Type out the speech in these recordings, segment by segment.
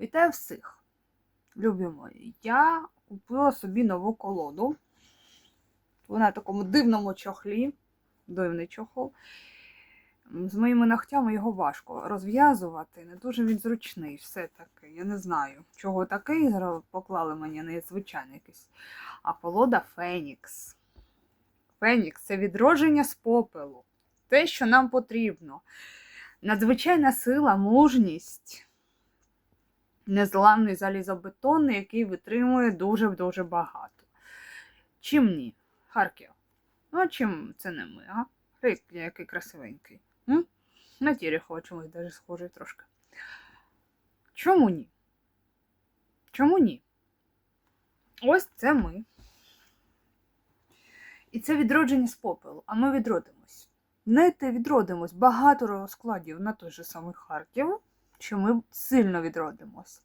Вітаю всіх! Любі мої! Я купила собі нову колоду. Вона в такому дивному чохлі. Дивний чохол. З моїми ногтями його важко розв'язувати. Не дуже він зручний, все-таки. Я не знаю, чого такий поклали мені незвичайний якийсь. А колода Фенікс. Фенікс це відродження з попелу. Те, що нам потрібно. Надзвичайна сила, мужність незламний залізобетонний, який витримує дуже-дуже багато. Чим ні? Харків. Ну, чим це не ми, а? Глянь, який красивенький. М? На Тіріхова чомусь даже схожий трошки. Чому ні? Чому ні? Ось це ми. І це відродження з попелу, а ми відродимось. Знаєте, відродимось багато розкладів на той же самий Харків що ми сильно відродимось.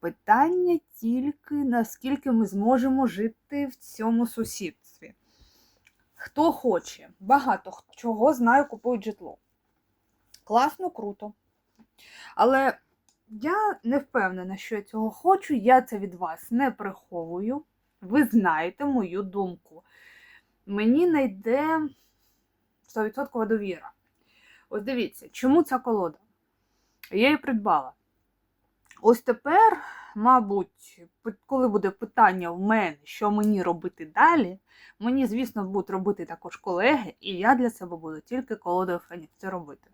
Питання тільки, наскільки ми зможемо жити в цьому сусідстві. Хто хоче, багато чого знаю, купують житло. Класно, круто. Але я не впевнена, що я цього хочу, я це від вас не приховую. Ви знаєте мою думку. Мені не йде 100% довіра. Ось дивіться, чому ця колода? Я її придбала. Ось тепер, мабуть, коли буде питання в мене, що мені робити далі, мені, звісно, будуть робити також колеги, і я для себе буду тільки колодою Фенікс це робити.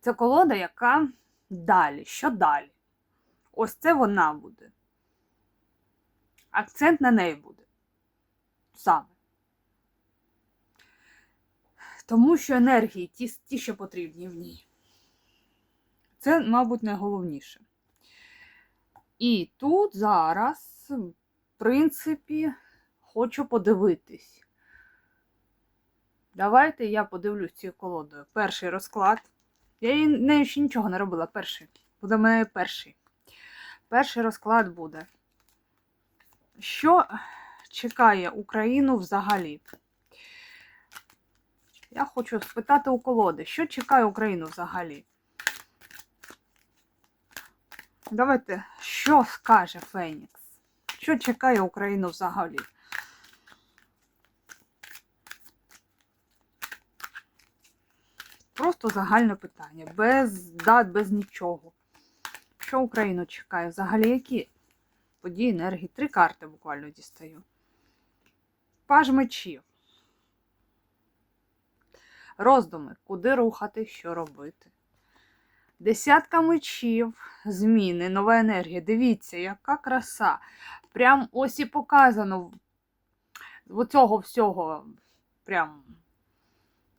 Це колода, яка далі. Що далі? Ось це вона буде. Акцент на неї буде. Саме. Тому що енергії ті, ті, що потрібні в ній. Це, мабуть, найголовніше. І тут зараз, в принципі, хочу подивитись. Давайте я подивлюсь цією колодою. Перший розклад. Я нею ще нічого не робила. Перший. Буде в мене перший. Перший розклад буде. Що чекає Україну взагалі? Я хочу спитати у колоди, що чекає Україну взагалі? Давайте, що скаже Фенікс? Що чекає Україну взагалі? Просто загальне питання, без дат, без нічого. Що Україну чекає? Взагалі які події, енергії? Три карти буквально дістаю. Паж мечів. Роздуми, куди рухати, що робити. Десятка мечів, зміни, нова енергія. Дивіться, яка краса. Прям ось і показано в цього всього прям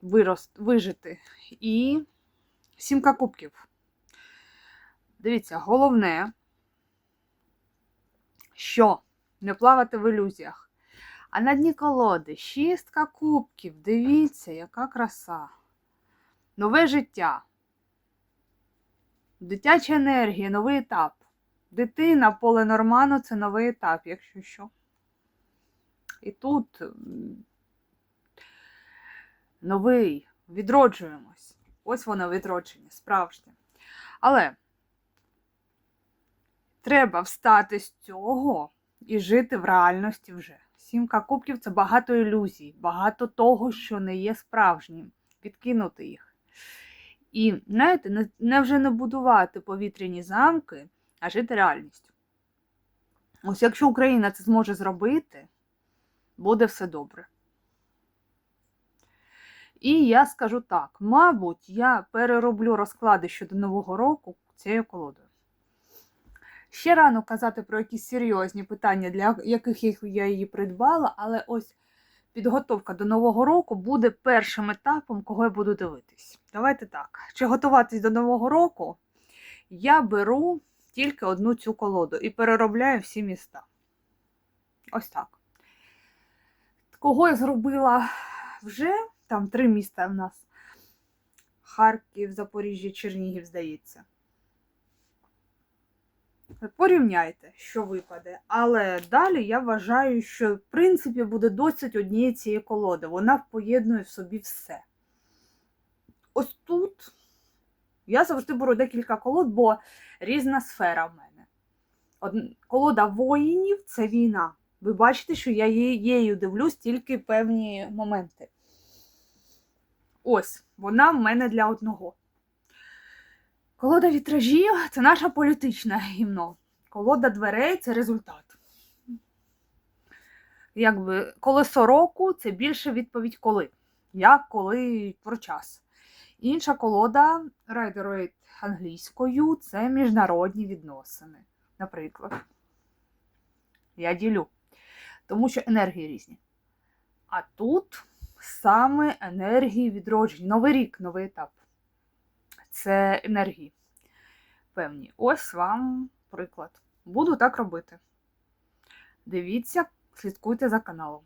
вирост, вижити. І сімка кубків. Дивіться, головне, що не плавати в ілюзіях. А на дні колоди шістка кубків. Дивіться, яка краса. Нове життя. Дитяча енергія, новий етап. Дитина, поле норману це новий етап, якщо що. І тут новий, відроджуємось. Ось воно відродження, справжнє. Але треба встати з цього і жити в реальності вже. Сімка кубків це багато ілюзій, багато того, що не є справжнім. Відкинути їх. І, знаєте, не, вже не будувати повітряні замки, а жити реальністю. Ось якщо Україна це зможе зробити, буде все добре. І я скажу так: мабуть, я перероблю розклади щодо Нового року цією колодою. Ще рано казати про якісь серйозні питання, для яких я її придбала, але ось підготовка до Нового року буде першим етапом, кого я буду дивитись. Давайте так. Чи готуватись до Нового року? Я беру тільки одну цю колоду і переробляю всі міста. Ось так. Кого я зробила вже? Там три міста в нас: Харків, Запоріжжя, Чернігів, здається. Порівняйте, що випаде. Але далі я вважаю, що в принципі буде досить однієї цієї колоди. Вона поєднує в собі все. Ось тут Я завжди беру декілька колод, бо різна сфера в мене. Од... Колода воїнів це війна. Ви бачите, що я її- дивлюсь тільки певні моменти. Ось, вона в мене для одного. Колода вітражів це наша політична гімно. Колода дверей це результат. Якби колесо року це більше відповідь коли. Як, коли, про час. Інша колода Rider-Waite англійською це міжнародні відносини. Наприклад. Я ділю. Тому що енергії різні. А тут саме енергії відродження. Новий рік, новий етап. Це енергії. Певні. Ось вам приклад. Буду так робити. Дивіться, слідкуйте за каналом.